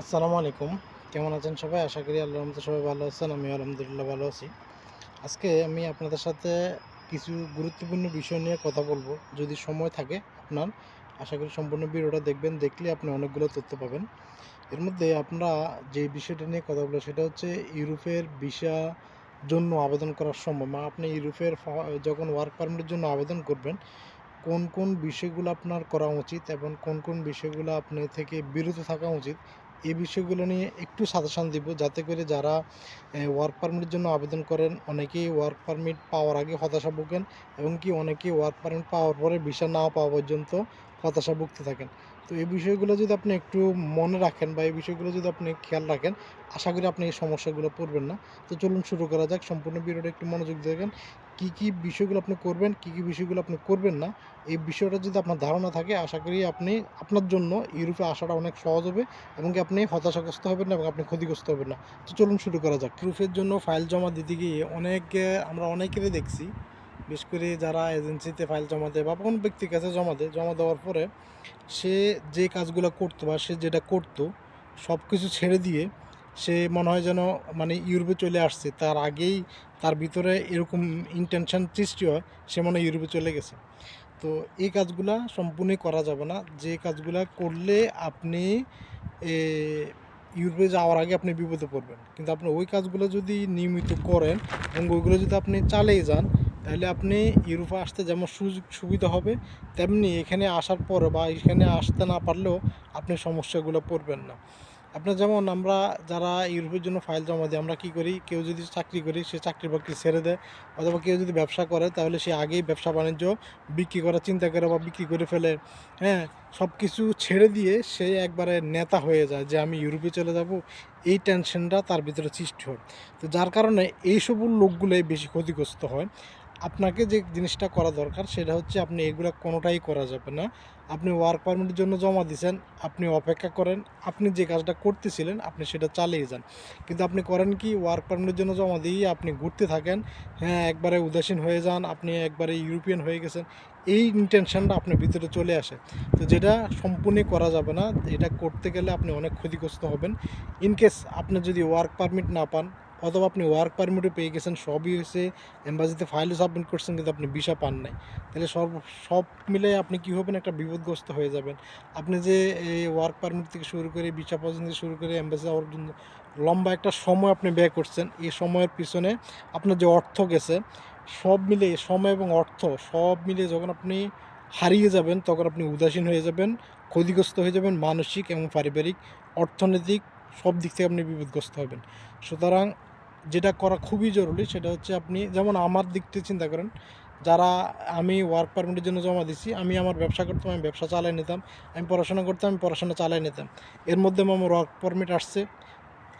আসসালামু আলাইকুম। কেমন আছেন সবাই? আশা করি আল্লাহ মতো সবাই ভালো আছেন। আমি আলহামদুলিল্লাহ ভালো আছি। আজকে আমি আপনাদের সাথে কিছু গুরুত্বপূর্ণ বিষয় নিয়ে কথা বলব। যদি সময় থাকে আপনার, আশা করি সম্পূর্ণ ভিডিওটা দেখবেন, দেখলে আপনি অনেকগুলো তথ্য পাবেন। এর মধ্যে আপনারা যে বিষয়টা নিয়ে কথা বলব সেটা হচ্ছে ইউরোপের ভিসা জন্য আবেদন করার সময় বা আপনি ইউরোপের যখন ওয়ার্ক পারমিটের জন্য আবেদন করবেন, কোন কোন বিষয়গুলো আপনার করা উচিত এবং কোন কোন বিষয়গুলো আপনি থেকে বিরত থাকা উচিত এই বিষয়গুলো নিয়ে একটু সাজেশান দিব, যাতে করে যারা ওয়ার্ক পারমিটের জন্য আবেদন করেন, অনেকেই ওয়ার্ক পারমিট পাওয়ার আগে হতাশা ভোগেন এবং কি অনেকেই ওয়ার্ক পারমিট পাওয়ার পরে ভিসা না পাওয়া পর্যন্ত হতাশা ভুগতে থাকেন। তো এই বিষয়গুলো যদি আপনি একটু মনে রাখেন বা এই বিষয়গুলো যদি আপনি খেয়াল রাখেন, আশা করি আপনি এই সমস্যাগুলো পড়বেন না। তো চলুন শুরু করা যাক। সম্পূর্ণ ভিডিওটা একটু মনোযোগ দেখেন, কী কী বিষয়গুলো আপনি করবেন, কী কী বিষয়গুলো আপনি করবেন না, এই বিষয়টা যদি আপনার ধারণা থাকে, আশা করি আপনি, আপনার জন্য ইউরোপে আসাটা অনেক সহজ হবে এবং আপনি হতাশাগ্রস্ত হবেন না এবং আপনি ক্ষতিগ্রস্ত হবেন না। তো চলুন শুরু করা যাক। প্রুফের জন্য ফাইল জমা দিতে গিয়ে অনেক, আমরা অনেকেরই দেখছি বিশেষ করে যারা এজেন্সিতে ফাইল জমা দেয় বা কোনো ব্যক্তির কাছে জমা দেয়, জমা দেওয়ার পরে সে যে কাজগুলো করতো বা সে যেটা করতো সব কিছু ছেড়ে দিয়ে সে মনে হয় যেন মানে ইউরোপে চলে আসছে। তার আগেই তার ভিতরে এরকম ইন্টেনশন সৃষ্টি হয়, সে মনে হয় ইউরোপে চলে গেছে। তো এই কাজগুলা সম্পূর্ণই করা যাবে না। যে কাজগুলা করলে আপনি ইউরোপে যাওয়ার আগে আপনি বিপদে পড়বেন। কিন্তু আপনি ওই কাজগুলো যদি নিয়মিত করেন এবং ওইগুলো যদি আপনি চালিয়ে যান তাহলে আপনি ইউরোপে আসতে যেমন সুযোগ সুবিধা হবে, তেমনি এখানে আসার পর বা এখানে আসতে না পারলেও আপনি সমস্যাগুলো পড়বেন না। আপনার যেমন আমরা যারা ইউরোপের জন্য ফাইল জমা দিই, আমরা কি করি? কেউ যদি চাকরি করি, সে চাকরি বাকরি ছেড়ে দেয়। অথবা কেউ যদি ব্যবসা করে, তাহলে সে আগেই ব্যবসা বাণিজ্য বিক্রি করার চিন্তা করে বা বিক্রি করে ফেলে। হ্যাঁ সব কিছু ছেড়ে দিয়ে সে একবারে নেতা হয়ে যায় যে আমি ইউরোপে চলে যাব। এই টেনশনটা তার ভিতরে সৃষ্টি হয়। তো যার কারণে এইসব লোকগুলোই বেশি ক্ষতিগ্রস্ত হয়। আপনাকে যে জিনিসটা করা দরকার সেটা হচ্ছে আপনি এগুলো কোনোটাই করা যাবে না। আপনি ওয়ার্ক পারমিটের জন্য জমা দিয়েছেন আপনি অপেক্ষা করেন, আপনি যে কাজটা করতেছিলেন আপনি সেটা চালিয়ে যান। কিন্তু আপনি করেন কি ওয়ার্ক পারমিটের জন্য জমা দিয়ে আপনি ঘুরতে থাকেন হ্যাঁ একবারে উদাসীন হয়ে যান, আপনি একবারে ইউরোপিয়ান হয়ে গেছেন, এই ইন্টেনশনটা আপনার ভিতরে চলে আসে। তো যেটা সম্পূর্ণ করা যাবে না, এটা করতে গেলে আপনি অনেক ক্ষতিগ্রস্ত হবেন। ইনকেস আপনি যদি ওয়ার্ক পারমিট না পান অথবা আপনি ওয়ার্ক পারমিটও পেয়ে গেছেন, সবই হয়েছে। এম্বাসিতে ফাইলও সাবমিট করছেন, কিন্তু আপনি ভিসা পান নাই। তাহলে সব সব মিলে আপনি কী হবেন? একটা বিপদগ্রস্ত হয়ে যাবেন। আপনি যে এই ওয়ার্ক পারমিট থেকে শুরু করে ভিসা পর্যন্ত শুরু করে এম্বাসি যাওয়ার জন্য লম্বা একটা সময় আপনি ব্যয় করছেন, এই সময়ের পিছনে আপনার যে অর্থ গেছে, সব মিলে সময় এবং অর্থ, সব মিলে যখন আপনি হারিয়ে যাবেন, তখন আপনি উদাসীন হয়ে যাবেন, ক্ষতিগ্রস্ত হয়ে যাবেন, মানসিক এবং পারিবারিক, অর্থনৈতিক সব দিক থেকে আপনি বিপদগ্রস্ত হবেন। সুতরাং যেটা করা খুবই জরুরি সেটা হচ্ছে আপনি যেমন আমার দিক থেকে চিন্তা করেন, যারা আমি ওয়ার্ক পারমিটের জন্য জমা দিছি, আমি আমার ব্যবসা করতাম, আমি ব্যবসা চালাই নিতাম, আমি পড়াশোনা করতাম, আমি পড়াশোনা চালাই নিতাম। এর মধ্যে আমার ওয়ার্ক পারমিট আসছে।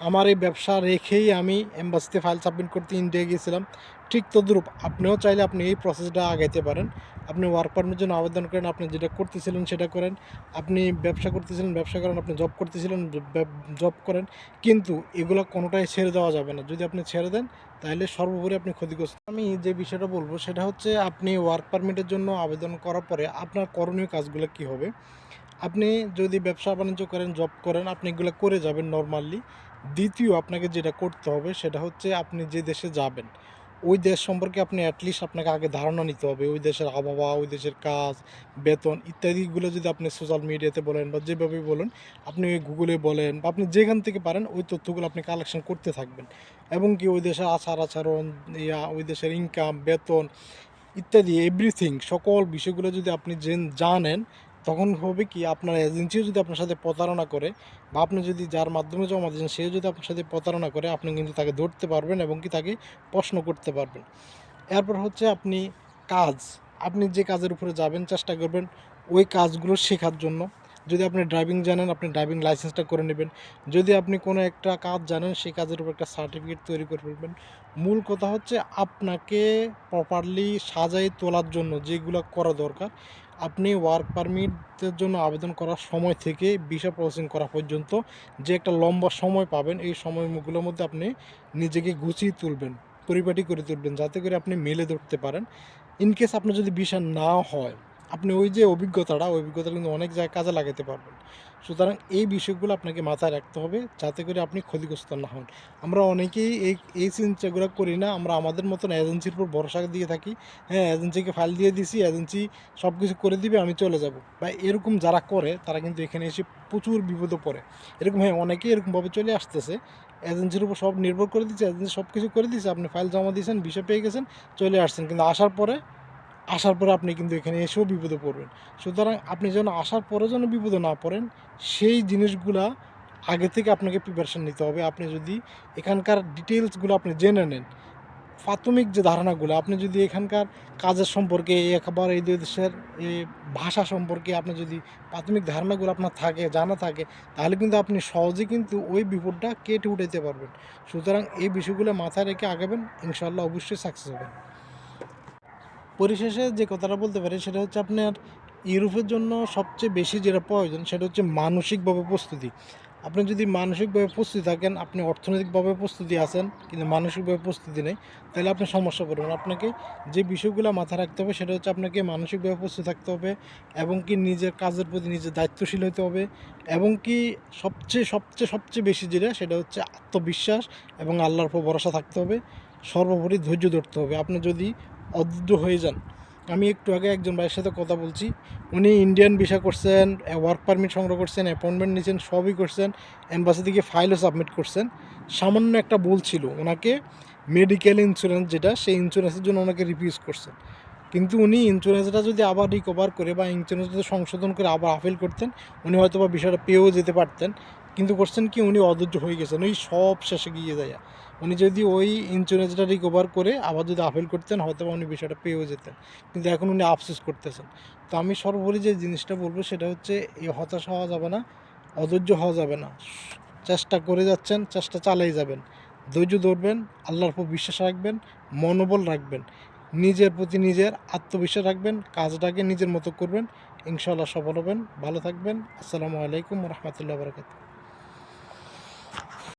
আমার এই ব্যবসা রেখেই আমি এম্বাসিতে ফাইল সাবমিট করতে ইন্ডিয়া গিয়েছিলাম। ঠিক তদ্রূপ আপনিও চাইলে আপনি এই প্রসেসটা আগাইতে পারেন। আপনি ওয়ার্ক পারমিটের জন্য আবেদন করেন, আপনি যেটা করতেছিলেন সেটা করেন। আপনি ব্যবসা করতেছিলেন, ব্যবসা করেন আপনি জব করতেছিলেন জব করেন। কিন্তু এগুলো কোনোটাই ছেড়ে দেওয়া যাবে না। যদি আপনি ছেড়ে দেন তাহলে সর্বোপরি আপনি ক্ষতিগ্রস্ত। আমি যে বিষয়টা বলব, সেটা হচ্ছে আপনি ওয়ার্ক পারমিটের জন্য আবেদন করার পরে আপনার করণীয় কাজগুলো কি হবে? আপনি যদি ব্যবসা বাণিজ্য করেন জব করেন, আপনি এগুলো করে যাবেন নর্মালি দ্বিতীয়, আপনাকে যেটা করতে হবে, সেটা হচ্ছে আপনি যে দেশে যাবেন ওই দেশ সম্পর্কে আপনি অ্যাটলিস্ট আপনাকে আগে ধারণা নিতে হবে। ওই দেশের আবহাওয়া, ওই দেশের কাজ, বেতন ইত্যাদিগুলো যদি আপনি সোশ্যাল মিডিয়াতে বলেন বা যেভাবে বলেন, আপনি ওই গুগলে বলেন বা আপনি যেখান থেকে পারেন, ওই তথ্যগুলো আপনি কালেকশন করতে থাকবেন। এবং কি ওই দেশের আচার আচরণ, ইয়া, ওই দেশের ইনকাম বেতন ইত্যাদি এভরিথিং সকল বিষয়গুলো যদি আপনি জেন- জানেন তখন হবে কি আপনার এজেন্সিও যদি আপনার সাথে প্রতারণা করে বা আপনি যদি যার মাধ্যমে জমা দিয়েছেন, সেও যদি আপনার সাথে প্রতারণা করে, আপনি কিন্তু তাকে ধরতে পারবেন এবং কি তাকে প্রশ্ন করতে পারবেন। এরপর হচ্ছে আপনি কাজ, আপনি যে কাজের উপরে যাবেন, চেষ্টা করবেন ওই কাজগুলো শেখার জন্য। যদি আপনি ড্রাইভিং জানেন, আপনি ড্রাইভিং লাইসেন্সটা করে নেবেন। যদি আপনি কোনো একটা কাজ জানেন, সেই কাজের উপর একটা সার্টিফিকেট তৈরি করে ফেলবেন। মূল কথা হচ্ছে আপনাকে প্রপারলি সাজাই তোলার জন্য যেগুলো করা দরকার আপনি ওয়ার্ক পারমিটের জন্য আবেদন করার সময় থেকে ভিসা প্রসেসিং করা পর্যন্ত যে একটা লম্বা সময় পাবেন, এই সময়গুলোর মধ্যে আপনি নিজেকে গুছিয়ে তুলবেন, পরিপাটি করে তুলবেন, যাতে করে আপনি মেলে ধরতে পারেন। ইনকেস আপনার যদি ভিসা না হয়, আপনি ওই যে অভিজ্ঞতাটা অভিজ্ঞতা কিন্তু অনেক জায়গায় কাজে লাগাতে পারবেন। সুতরাং এই বিষয়গুলো আপনাকে মাথায় রাখতে হবে যাতে করে আপনি ক্ষতিগ্রস্ত না হন। আমরা অনেকেই এই এই চিন্তাগুলো করি না, আমরা আমাদের মতন এজেন্সির উপর ভরসা দিয়ে থাকি। হ্যাঁ এজেন্সিকে ফাইল দিয়ে দিছি এজেন্সি সব কিছু করে দিবে, আমি চলে যাব। বা এরকম যারা করে, তারা কিন্তু এখানে এসে প্রচুর বিপদে পড়ে। এরকম হ্যাঁ অনেকেই এরকমভাবে চলে আসতেছে। এজেন্সির উপর সব নির্ভর করে দিচ্ছে এজেন্সি সব কিছু করে দিচ্ছে আপনি ফাইল জমা দিয়েছেন, বিষয় পেয়ে গেছেন, চলে আসছেন। কিন্তু আসার পরে আসার পরে আপনি কিন্তু এখানে এসেও বিপদে পড়বেন। সুতরাং আপনি যেন আসার পরে যেন বিপদে না পড়েন, সেই জিনিসগুলা আগে থেকে আপনাকে প্রিপারেশান নিতে হবে। আপনি যদি এখানকার ডিটেলসগুলো আপনি জেনে নেন, প্রাথমিক যে ধারণাগুলো, আপনি যদি এখানকার কাজের সম্পর্কে, একবার এই দেশের এই ভাষা সম্পর্কে আপনি যদি প্রাথমিক ধারণাগুলো আপনার থাকে, জানা থাকে, তাহলে কিন্তু আপনি সহজে কিন্তু ওই বিপদটা কেটে উঠাইতে পারবেন। সুতরাং এই বিষয়গুলো মাথায় রেখে আগাবেন ইনশাল্লাহ অবশ্যই সাকসেস হবেন পরিশেষে যে কথাটা বলতে পারি, সেটা হচ্ছে আপনার ইউরোপের জন্য সবচেয়ে বেশি যেটা প্রয়োজন, সেটা হচ্ছে মানসিকভাবে প্রস্তুতি। আপনি যদি মানসিকভাবে প্রস্তুতি থাকেন, আপনি অর্থনৈতিকভাবে প্রস্তুতি আছেন, কিন্তু মানসিকভাবে প্রস্তুতি নেই, তাহলে আপনি সমস্যা পড়বেন। আপনাকে যে বিষয়গুলো মাথায় রাখতে হবে, সেটা হচ্ছে আপনাকে মানসিকভাবে প্রস্তুত থাকতে হবে, এবং কি নিজের কাজের প্রতি নিজের দায়িত্বশীল হতে হবে, এবং কি সবচেয়ে সবচেয়ে সবচেয়ে বেশি যেটা, সেটা হচ্ছে আত্মবিশ্বাস এবং আল্লাহর উপর ভরসা থাকতে হবে। সর্বোপরি ধৈর্য ধরতে হবে। আপনি যদি অধৈর্য হয়ে যান। আমি একটু আগে একজন ভাইয়ের সাথে কথা বলছি। উনি ইন্ডিয়ান ভিসা করছেন ওয়ার্ক পারমিট সংগ্রহ করছেন অ্যাপয়েন্টমেন্ট নিয়েছেন সবই করছেন এম্বাসি থেকে ফাইলও সাবমিট করছেন। সামান্য একটা ভুল ছিল। ওনাকে মেডিকেল ইন্স্যুরেন্স যেটা, সেই ইন্স্যুরেন্সের জন্য ওনাকে রিফিউজ করছেন। কিন্তু উনি ইন্স্যুরেন্সটা যদি আবার রিকভার করে বা ইন্স্যুরেন্স যদি সংশোধন করে আবার আপিল করতেন, উনি হয়তো বা বিষয়টা পেয়েও যেতে পারতেন। কিন্তু করছেন কি? উনি অধৈর্য হয়ে গেছেন। ওই সব শেষে গিয়ে যায়। উনি যদি ওই ইন্স্যুরেন্সটা রিকভার করে আবার যদি আপিল করতেন হয়তো উনি বিষয়টা পেয়েও যেতেন। কিন্তু এখন উনি আফসোস করতেছেন। তো আমি সর্বোপরি যে জিনিসটা বলব, সেটা হচ্ছে এই হতাশ হওয়া যাবে না, অধৈর্য হওয়া যাবে না। চেষ্টা করে যাচ্ছেন, চেষ্টা চালিয়ে যাবেন। ধৈর্য ধরবেন, আল্লাহর উপর বিশ্বাস রাখবেন, মনোবল রাখবেন। নিজের প্রতি নিজের আত্মবিশ্বাস রাখবেন, কাজটাকে নিজের মতো করবেন। ইনশাল্লাহ সফল হবেন। ভালো থাকবেন। আসসালামু আলাইকুম রহমতুল্লাহ বরকাত